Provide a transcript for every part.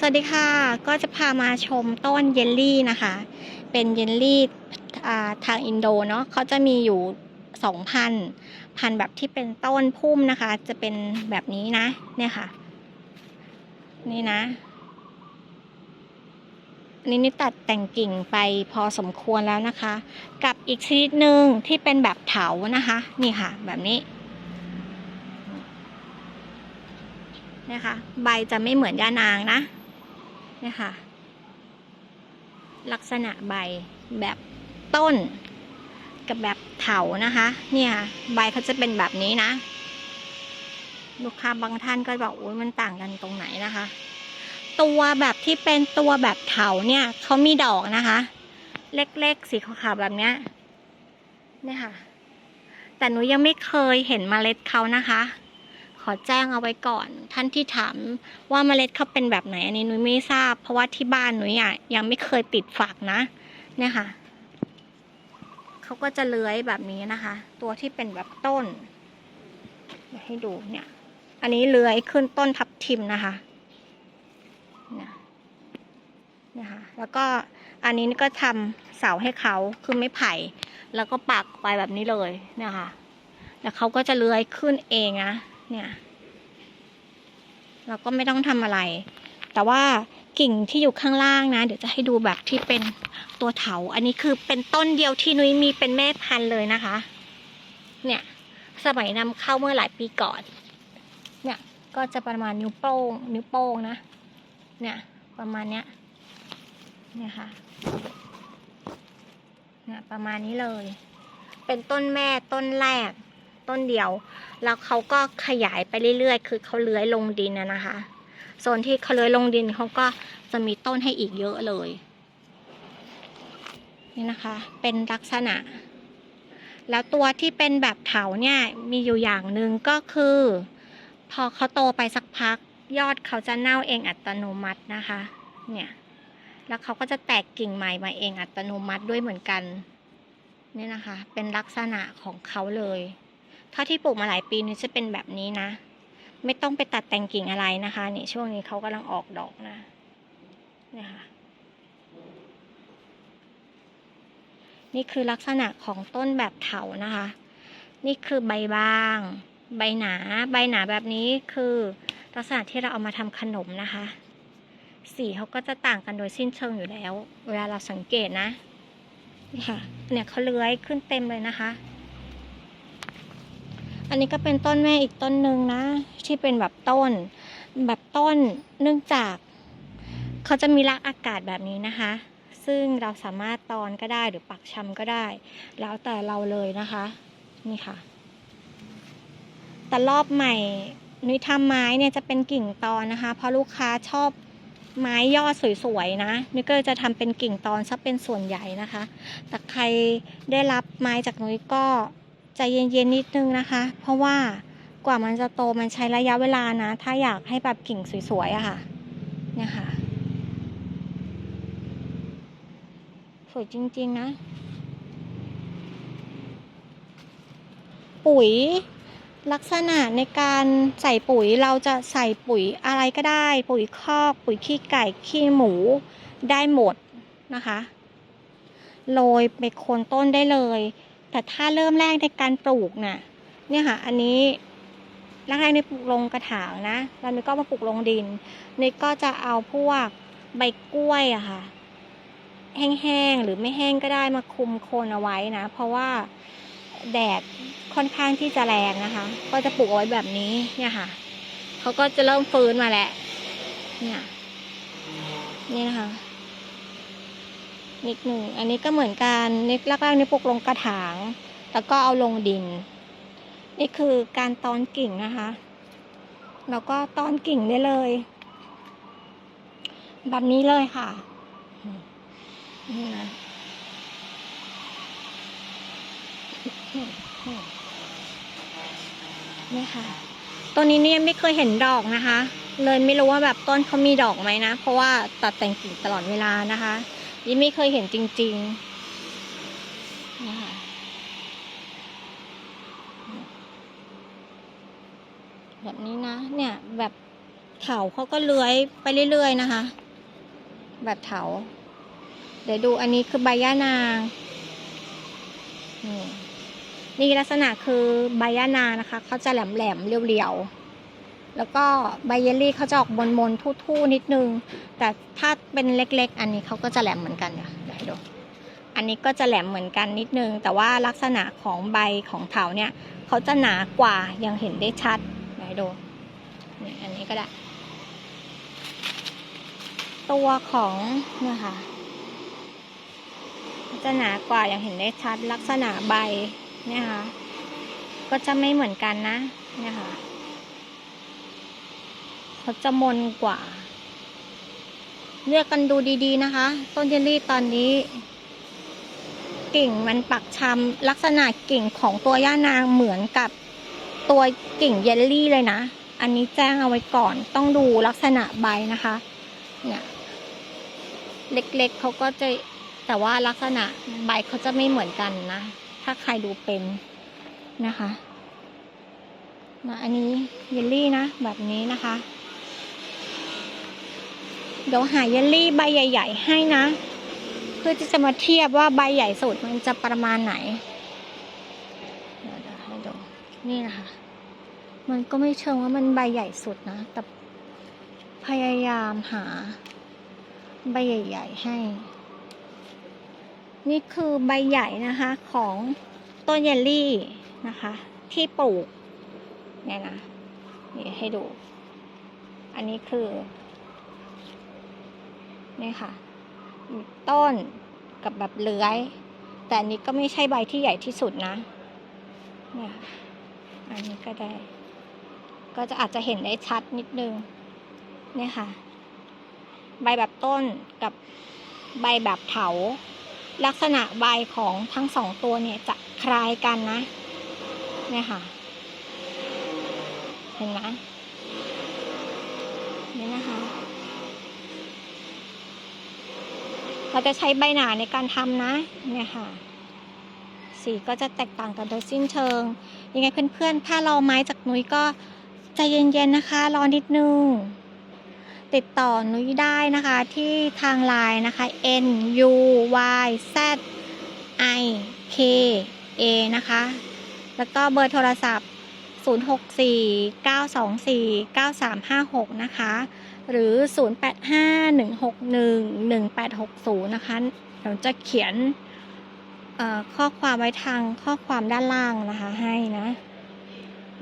สวัสดีค่ะ ก็จะพามาชมต้นเยลลี่นะคะ เป็นเยลลี่ทางอินโดเนาะเขาจะมีอยู่สองพันพันแบบที่เป็นต้นพุ่มนะคะ จะเป็นแบบนี้นะ เนี่ยค่ะ นี่นะนี้นี่ตัดแต่งกิ่งไปพอสมควรแล้วนะคะ กับอีกชนิดหนึ่งที่เป็นแบบเถานะคะ นี่ค่ะ แบบนี้นี่ยค่ะใบจะไม่เหมือนยานางนะ เนี่ยค่ะ ลักษณะใบแบบต้น กับแบบเถานะคะ เนี่ยค่ะใบเขาจะเป็นแบบนี้นะ ลูกค้าบางท่านก็บอกโอ้ยมันต่างกันตรงไหนนะคะ ตัวแบบที่เป็นตัวแบบเถาเนี่ยเขามีดอกนะคะ เล็กๆสีขาวๆแบบเนี้ยเนี่ยค่ะ แต่หนูยังไม่เคยเห็นมเมล็ดเขานะคะ อแจ้งเอาไว้ก่อน ท่านที่ถามว่าเมล็ดเขาเป็นแบบไหนอันนี้นุ้ยไม่ทราบ เพราะว่าที่บ้านนุ้ยอะยังไม่เคยติดฝักนะ เนี่ยค่ะเขาก็จะเลื้อยแบบนี้นะคะ ตัวที่เป็นแบบต้นเดี๋ยวให้ดูเนี่ย อันนี้เลื้อยขึ้นต้นทับทิมนะคะเนี่ยเนี่ยค่ะแล้วก็อันนี้ก็ทำเสาให้เขาคือไม่ไผ่ แล้วก็ปักไปแบบนี้เลยเนี่ยค่ะแล้วเขาก็จะเลื้อยขึ้นเองนะ เนี่ย เราก็ไม่ต้องทำอะไร แต่ว่ากิ่งที่อยู่ข้างล่างนะ เดี๋ยวจะให้ดูแบบที่เป็นตัวเถา อันนี้คือเป็นต้นเดียวที่นุ้ยมีเป็นแม่พันธุ์เลยนะคะ เนี่ย สมัยนำเข้าเมื่อหลายปีก่อน เนี่ยก็จะประมาณนิ้วโป้ง นิ้วโป้งนะ เนี่ย ประมาณเนี้ย เนี่ยค่ะ เนี่ยประมาณนี้เลย เป็นต้นแม่ต้นแรก ต้นเดียว แล้วเขาก็ขยายไปเรื่อยๆ คือเขาเลื้อยลงดินนะนะคะโซนที่เขาเลื้อยลงดินเขาก็จะมีต้นให้อีกเยอะเลย นี่นะคะ เป็นลักษณะ แล้วตัวที่เป็นแบบเถาเนี่ยมีอยู่อย่างหนึ่งก็คือ พอเขาโตไปสักพัก ยอดเขาจะเน่าเองอัตโนมัตินะคะ เนี่ยแล้วเขาก็จะแตกกิ่งใหม่มาเองอัตโนมัติด้วยเหมือนกัน นี่นะคะ เป็นลักษณะของเขาเลย ถ้าที่ปลูกมาหลายปีนี้จะเป็นแบบนี้นะ ไม่ต้องไปตัดแต่งกิ่งอะไรนะคะนี่ช่วงนี้เขากำลังออกดอกนะนี่ค่ะนี่คือลักษณะของต้นแบบเถานะคะ นี่คือใบบาง ใบหนา ใบหนาแบบนี้คือลักษณะที่เราเอามาทำขนมนะคะ สีเขาก็จะต่างกันโดยสิ้นเชิงอยู่แล้ว เวลาเราสังเกตนะ นี่ค่ะ เนี่ยเขาเลื้อยขึ้นเต็มเลยนะคะ อันนี้ก็เป็นต้นแม่อีกต้นหนึ่งนะ ที่เป็นแบบต้น แบบต้นเนื่องจาก เขาจะมีรากอากาศแบบนี้นะคะ ซึ่งเราสามารถตอนก็ได้หรือปักชำก็ได้ แล้วแต่เราเลยนะคะ นี่ค่ะ แต่รอบใหม่นุ้ยทำไม้เนี่ยจะเป็นกิ่งตอนนะคะ เพราะลูกค้าชอบไม้ยอดสวยๆนะนุ้ยก็จะทำเป็นกิ่งตอนซะเป็นส่วนใหญ่นะคะ แต่ใครได้รับไม้จากนุ้ยก็ ใจเย็นๆนิดนึงนะคะ เพราะว่ากว่ามันจะโตมันใช้ระยะเวลานะ ถ้าอยากให้แบบกิ่งสวยๆอะค่ะเนี่ยค่ะ สวยจริงๆนะ ปุ๋ยลักษณะในการใส่ปุ๋ยเราจะใส่ปุ๋ยอะไรก็ได้ ปุ๋ยคอกปุ๋ยขี้ไก่ขี้หมูได้หมดนะคะโรยไปโคนต้นได้เลย แต่ถ้าเริ่มแรกในการปลูกน่ะ เนี่ยค่ะ อันนี้แรกๆในปลูกลงกระถางนะแล้วนี่ก็มาปลูกลงดินนี่ก็จะเอาพวกใบกล้วยอะค่ะ แห้งๆหรือไม่แห้งก็ได้มาคลุมโคนเอาไว้นะ เพราะว่าแดดค่อนข้างที่จะแรงนะคะ ก็จะปลูกเอาไว้แบบนี้เนี่ยค่ะเขาก็จะเริ่มฟื้นมาแล้วเนี่ยนี่นะคะ นิดหนึ่งอันนี้ก็เหมือนกันนี่แรกๆนี่ปลูกลงกระถาง แล้วก็เอาลงดิน นี่คือการตอนกิ่งนะคะ แล้วก็ตอนกิ่งได้เลย แบบนี้เลยค่ะนี่นะนี่ค่ะต้นนี้เนี่ยไม่เคยเห็นดอกนะคะ เลยไม่รู้ว่าแบบต้นเขามีดอกไหมนะ เพราะว่าตัดแต่งกิ่งตลอดเวลานะคะ ยี่ไม่เคยเห็นจริงๆนี่ค่ะแบบนี้นะ เนี่ยแบบเถาเขาก็เลื้อยไปเรื่อยๆนะคะ แบบเถา เดี๋ยวดูอันนี้คือใบย่านางนี่นี่ลักษณะคือใบย่านางนะคะเขาจะแหลมๆเรียวๆ แล้วก็ใบเยลลี่เขาจะออกมนๆทู่ๆนิดนึง แต่ถ้าเป็นเล็กๆ อันนี้เขาก็จะแหลมเหมือนกันเนี่ยเดี๋ยวดูอันนี้ก็จะแหลมเหมือนกันนิดนึง แต่ว่าลักษณะของใบของเถาเนี่ยเขาจะหนากว่ายังเห็นได้ชัดไหนดูนี่อันนี้ก็ได้ ตัวของเนี่ยค่ะจะหนากว่าอย่างเห็นได้ชัดลักษณะใบเนี่ยค่ะก็จะไม่เหมือนกันนะเนี่ยค่ะ เขาจะมนกว่า เลือกกันดูดีๆนะคะ ต้นเยลลี่ตอนนี้ กิ่งมันปักชำลักษณะกิ่งของตัวย่านางเหมือนกับตัวกิ่งเยลลี่เลยนะ อันนี้แจ้งเอาไว้ก่อน ต้องดูลักษณะใบนะคะ เนี่ย เล็กๆเขาก็จะแต่ว่าลักษณะใบเขาจะไม่เหมือนกันนะ ถ้าใครดูเป็นนะคะนะอันนี้เยลลี่นะ แบบนี้นะคะ เดี๋ยวหาเยลลี่ใบใหญ่ ๆ ให้นะ เพื่อที่จะมาเทียบว่าใบใหญ่สุดมันจะประมาณไหนเดี๋ยวให้ดูนี่นะคะ มันก็ไม่เชิงว่ามันใบใหญ่สุดนะ แต่พยายามหาใบใหญ่ ๆ ให้ นี่คือใบใหญ่นะคะของต้นเยลลี่นะคะ ที่ปลูกเนี่ยนะนี่ให้ดู อันนี้คือ นี่ค่ะ ต้นกับแบบเลื้อย แต่อันนี้ก็ไม่ใช่ใบที่ใหญ่ที่สุดนะเนี่ยค่ะอันนี้ก็ได้ ก็จะอาจจะเห็นได้ชัดนิดนึงเนี่ยค่ะ ใบแบบต้นกับใบแบบเถา ลักษณะใบของทั้งสองตัวเนี่ยจะคล้ายกันนะเนี่ยค่ะ เห็นไหมนี่นะคะ เราจะใช้ใบหนาในการทำนะเนี่ยค่ะ สีก็จะแตกต่างกันโดยสิ้นเชิง ยังไงเพื่อนๆ ถ้ารอไม้จากนุ้ยก็ใจเย็นๆนะคะ รอนิดนึง ติดต่อนุ้ยได้นะคะที่ทางไลน์นะคะ n u y z i k a นะคะ แล้วก็เบอร์โทรศัพท์ 064-924-9356 นะคะ หรือ 0851611860 นะคะเดี๋ยวจะเขียนข้อความไว้ทางข้อความด้านล่างนะคะให้นะ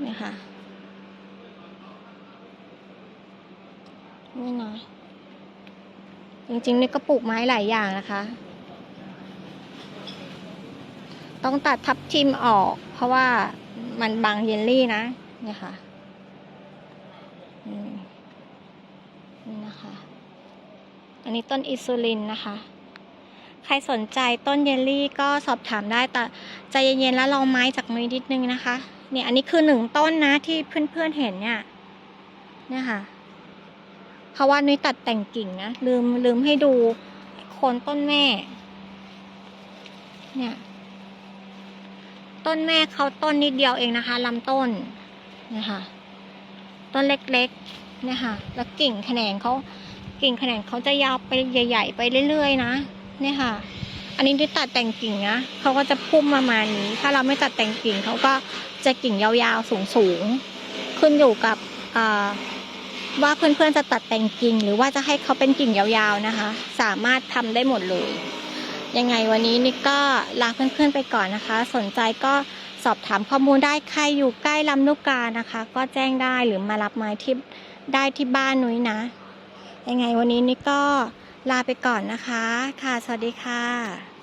นี่ค่ะนี่นะจริงๆนี่ก็ปลูกไม้หลายอย่างนะคะ ต้องตัดทับทิมออก เพราะว่ามันบังเยลลี่นะเนี่ยค่ะอืม นะคะ อันนี้ต้นอิซูลินนะคะ ใครสนใจต้นเยลลี่ก็สอบถามได้แต่ใจเย็นๆแล้วลองไม้จากมือนิดนึงนะคะ เนี่ยอันนี้คือหนึ่งต้นนะที่เพื่อนๆเห็นเนี่ยเนี่ยค่ะ เพราะว่านุ้ยตัดแต่งกิ่งนะลืมลืมให้ดูโคนต้นแม่ เนี่ย ต้นแม่เขาต้นนิดเดียวเองนะคะลำต้นเนี่ยค่ะต้นเล็กๆ นี่ยค่ะแล้วกิ่งแขนงเขากิ่งแขนงเขาจะยาวไปใหญ่ ๆ ไปเรื่อยๆ นะเนี่ยค่ะ อันนี้ที่ตัดแต่งกิ่งนะเขาก็จะพุ่มประมาณนี้ ถ้าเราไม่ตัดแต่งกิ่งเขาก็จะกิ่งยาวๆสูงๆขึ้นอยู่กับว่าเพื่อนๆจะตัดแต่งกิ่ง หรือว่าจะให้เขาเป็นกิ่งยาวๆนะคะ สามารถทำได้หมดเลยยังไงวันนี้นิกก็ลาเพื่อนๆไปก่อนนะคะ สนใจก็สอบถามข้อมูลได้ใครอยู่ใกล้ลำลูกกานะคะ ก็แจ้งได้หรือมารับไม้ที่ ได้ที่บ้านนุ้ยนะ ยังไงวันนี้นิกก็ลาไปก่อนนะคะ ค่ะ สวัสดีค่ะ